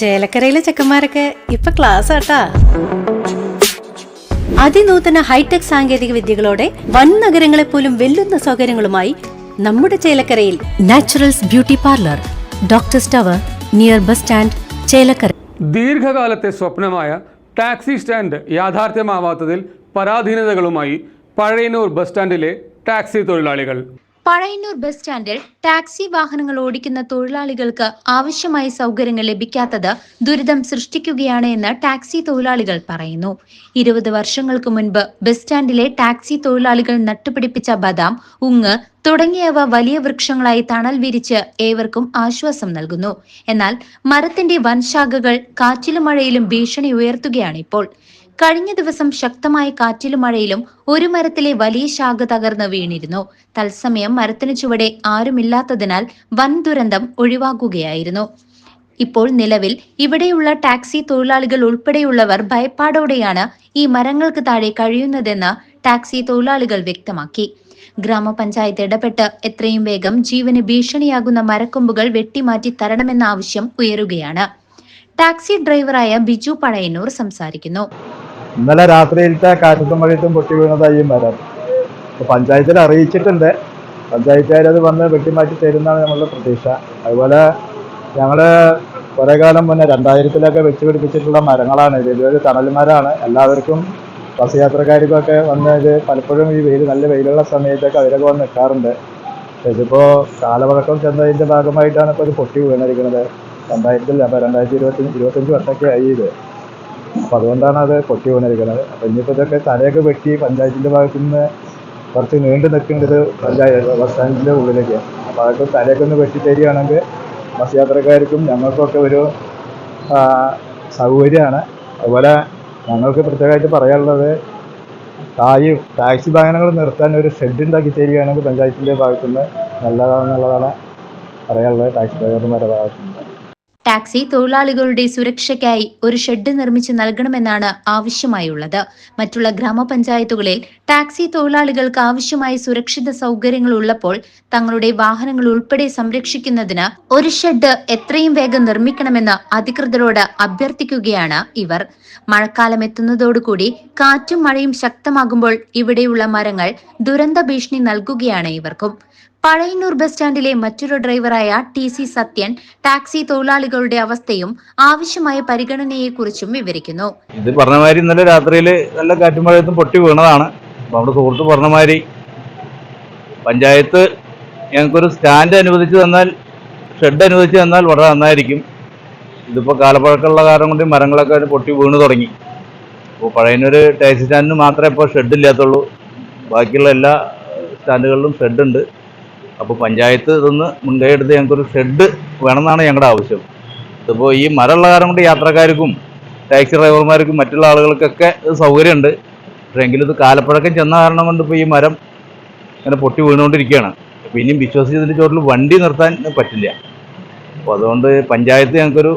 ചേലക്കരയിലെ ചെക്കന്മാരൊക്കെ ഇപ്പൊ ക്ലാസ് ആട്ടാ. അതിനൂതന ഹൈടെക് സാങ്കേതിക വിദ്യകളോടെ വൻ നഗരങ്ങളെ പോലും വെല്ലുന്ന സൗകര്യങ്ങളുമായി നമ്മുടെ ചേലക്കരയിൽ Naturals beauty parlour doctor tower near bus stand Chelakkara. ദീർഘകാലത്തെ സ്വപ്നമായ ടാക്സി സ്റ്റാൻഡ് യാഥാർത്ഥ്യമാവാത്തതിൽ പരാധീനതകളുമായി പഴയനൂർ ബസ് സ്റ്റാൻഡിലെ ടാക്സി തൊഴിലാളികൾ. പഴയന്നൂർ ബസ് സ്റ്റാൻഡിൽ ടാക്സി വാഹനങ്ങൾ ഓടിക്കുന്ന തൊഴിലാളികൾക്ക് ആവശ്യമായ സൗകര്യങ്ങൾ ലഭിക്കാത്തത് ദുരിതം സൃഷ്ടിക്കുകയാണ് എന്ന് ടാക്സി തൊഴിലാളികൾ പറയുന്നു. ഇരുപത് വർഷങ്ങൾക്ക് മുൻപ് ബസ് സ്റ്റാൻഡിലെ ടാക്സി തൊഴിലാളികൾ നട്ടുപിടിപ്പിച്ച ബദാം ഉങ്ങ് തുടങ്ങിയവ വലിയ വൃക്ഷങ്ങളായി തണൽ വിരിച്ച് ഏവർക്കും ആശ്വാസം നൽകുന്നു. എന്നാൽ മരത്തിന്റെ വൻശാഖകൾ കാറ്റിലും മഴയിലും ഭീഷണി ഉയർത്തുകയാണ് ഇപ്പോൾ. കഴിഞ്ഞ ദിവസം ശക്തമായ കാറ്റിലും മഴയിലും ഒരു മരത്തിലെ വലിയ ശാഖ തകർന്ന് വീണിരുന്നു. തത്സമയം മരത്തിന് ചുവടെ ആരുമില്ലാത്തതിനാൽ വൻ ദുരന്തം ഒഴിവാക്കുകയായിരുന്നു. ഇപ്പോൾ നിലവിൽ ഇവിടെയുള്ള ടാക്സി തൊഴിലാളികൾ ഉൾപ്പെടെയുള്ളവർ ഭയപ്പാടോടെയാണ് ഈ മരങ്ങൾക്ക് താഴെ കഴിയുന്നതെന്ന് ടാക്സി തൊഴിലാളികൾ വ്യക്തമാക്കി. ഗ്രാമപഞ്ചായത്ത് ഇടപെട്ട് എത്രയും വേഗം ജീവന് ഭീഷണിയാകുന്ന മരക്കൊമ്പുകൾ വെട്ടിമാറ്റി തരണമെന്ന ആവശ്യം ഉയരുകയാണ്. ടാക്സി ഡ്രൈവറായ ബിജു പഴയന്നൂർ സംസാരിക്കുന്നു. ഇന്നലെ രാത്രിയിലത്തെ കാറ്റത്തും മഴയത്തും പൊട്ടി വീണതായി മരം പഞ്ചായത്തിൽ അറിയിച്ചിട്ടുണ്ട്. പഞ്ചായത്തുകാരത് വന്ന് വെട്ടിമാറ്റി തരുന്നതാണ് നമ്മളുടെ പ്രതീക്ഷ. അതുപോലെ ഞങ്ങൾ കുറേ കാലം മുന്നേ രണ്ടായിരത്തിലൊക്കെ വെച്ച് പിടിപ്പിച്ചിട്ടുള്ള മരങ്ങളാണ്. ഇത് ഇതൊരു തണൽ മരമാണ്. എല്ലാവർക്കും ബസ് യാത്രക്കാർക്കൊക്കെ വന്ന് ഇത് പലപ്പോഴും ഈ വെയിൽ നല്ല വെയിലുള്ള സമയത്തൊക്കെ അവരൊക്കെ വന്ന് നിൽക്കാറുണ്ട്. ഇതിപ്പോൾ കാലവഴക്കം ചെന്നതിന്റെ ഭാഗമായിട്ടാണ് ഇപ്പോൾ ഇത് പൊട്ടി വീണിരിക്കുന്നത്. രണ്ടായിരത്തിൽ അപ്പോൾ രണ്ടായിരത്തി ഇരുപത്തി ഇരുപത്തഞ്ച് വർഷമൊക്കെ ആയി ഇത്. അപ്പം അതുകൊണ്ടാണ് അത് പൊട്ടി വീണിരിക്കുന്നത് അപ്പം ഇനിയിപ്പോൾ ഇതൊക്കെ തലയൊക്കെ വെട്ടി പഞ്ചായത്തിന്റെ ഭാഗത്തു നിന്ന് കുറച്ച് നീണ്ടു നിൽക്കേണ്ടത് പഞ്ചായത്ത് ബസ് സ്റ്റാൻഡിന്റെ ഉള്ളിലേക്ക്. അപ്പോൾ അതൊക്കെ തലയൊക്കെ ഒന്ന് വെട്ടി തരികയാണെങ്കിൽ ബസ് യാത്രക്കാർക്കും ഞങ്ങൾക്കൊക്കെ ഒരു സൗകര്യമാണ്. അതുപോലെ ഞങ്ങൾക്ക് പ്രത്യേകമായിട്ട് പറയാനുള്ളത് ഈ ടാക്സി വാഹനങ്ങൾ നിർത്താൻ ഒരു ഷെഡ് ഉണ്ടാക്കി തരികയാണെങ്കിൽ പഞ്ചായത്തിന്റെ ഭാഗത്തുനിന്ന് നല്ലതാണെന്നുള്ളതാണ് പറയാനുള്ളത് ടാക്സി ഡ്രൈവർമാരുടെ ഭാഗത്തുനിന്ന്. ടാക്സി തൊഴിലാളികളുടെ സുരക്ഷയ്ക്കായി ഒരു ഷെഡ് നിർമ്മിച്ച് നൽകണമെന്നാണ് ആവശ്യമായുള്ളത്. മറ്റുള്ള ഗ്രാമപഞ്ചായത്തുകളിൽ ടാക്സി തൊഴിലാളികൾക്ക് ആവശ്യമായ സുരക്ഷിത സൗകര്യങ്ങൾ ഉള്ളപ്പോൾ തങ്ങളുടെ വാഹനങ്ങൾ ഉൾപ്പെടെ സംരക്ഷിക്കുന്നതിന് ഒരു ഷെഡ് എത്രയും വേഗം നിർമ്മിക്കണമെന്ന് അധികൃതരോട് അഭ്യർത്ഥിക്കുകയാണ് ഇവർ. മഴക്കാലം എത്തുന്നതോടുകൂടി കാറ്റും മഴയും ശക്തമാകുമ്പോൾ ഇവിടെയുള്ള മരങ്ങൾ ദുരന്ത ഭീഷണി നൽകുകയാണ് ഇവർക്കും. പഴയന്നൂർ ബസ് സ്റ്റാൻഡിലെ മറ്റൊരു ഡ്രൈവറായ ടി സി സത്യൻ ടാക്സി തൊഴിലാളികളുടെ അവസ്ഥയും ആവശ്യമായ പരിഗണനയെക്കുറിച്ചും വിവരിക്കുന്നു. ഇത് പറഞ്ഞ മാതിരി ഇന്നലെ രാത്രിയിൽ നല്ല കാറ്റും മഴയത്തും പൊട്ടി വീണതാണ്. അപ്പോൾ നമ്മുടെ സുഹൃത്ത് പറഞ്ഞ മാതിരി പഞ്ചായത്ത് ഞങ്ങൾക്കൊരു സ്റ്റാൻഡ് അനുവദിച്ചു തന്നാൽ ഷെഡ് അനുവദിച്ചു തന്നാൽ വളരെ നന്നായിരിക്കും. ഇതിപ്പോൾ കാലപ്പഴക്കമുള്ള കാരണം കൊണ്ട് മരങ്ങളൊക്കെ പൊട്ടി വീണ് തുടങ്ങി. അപ്പോൾ പഴയനൊരു ടാക്സി സ്റ്റാൻഡിന് മാത്രമേ ഇപ്പോൾ ഷെഡ് ഇല്ലാത്തുള്ളൂ. ബാക്കിയുള്ള എല്ലാ സ്റ്റാൻഡുകളിലും ഷെഡ് ഉണ്ട്. അപ്പോൾ പഞ്ചായത്ത് ഇതൊന്ന് മുൻകൈ എടുത്ത് ഞങ്ങൾക്കൊരു ഷെഡ് വേണമെന്നാണ് ഞങ്ങളുടെ ആവശ്യം. ഇതിപ്പോൾ ഈ മരമുള്ള കാരണം കൊണ്ട് യാത്രക്കാർക്കും ടാക്സി ഡ്രൈവർമാർക്കും മറ്റുള്ള ആളുകൾക്കൊക്കെ സൗകര്യമുണ്ട് പക്ഷേ എങ്കിലും ഇത് കാലപ്പഴക്കം ചെന്ന കാരണം കൊണ്ട് ഇപ്പോൾ ഈ മരം ഇങ്ങനെ പൊട്ടി വീണുകൊണ്ടിരിക്കുകയാണ്. അപ്പോൾ ഇനിയും വിശ്വസിച്ചതിന്റെ ചോട്ടിൽ വണ്ടി നിർത്താൻ പറ്റില്ല. അപ്പോൾ അതുകൊണ്ട് പഞ്ചായത്ത് ഞങ്ങൾക്കൊരു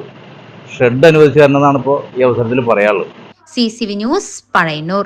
ഷെഡ് അനുവദിച്ചു തരണമെന്നാണ് ഇപ്പോൾ ഈ അവസരത്തിൽ പറയാനുള്ളത്. C C V news Pazhayannur.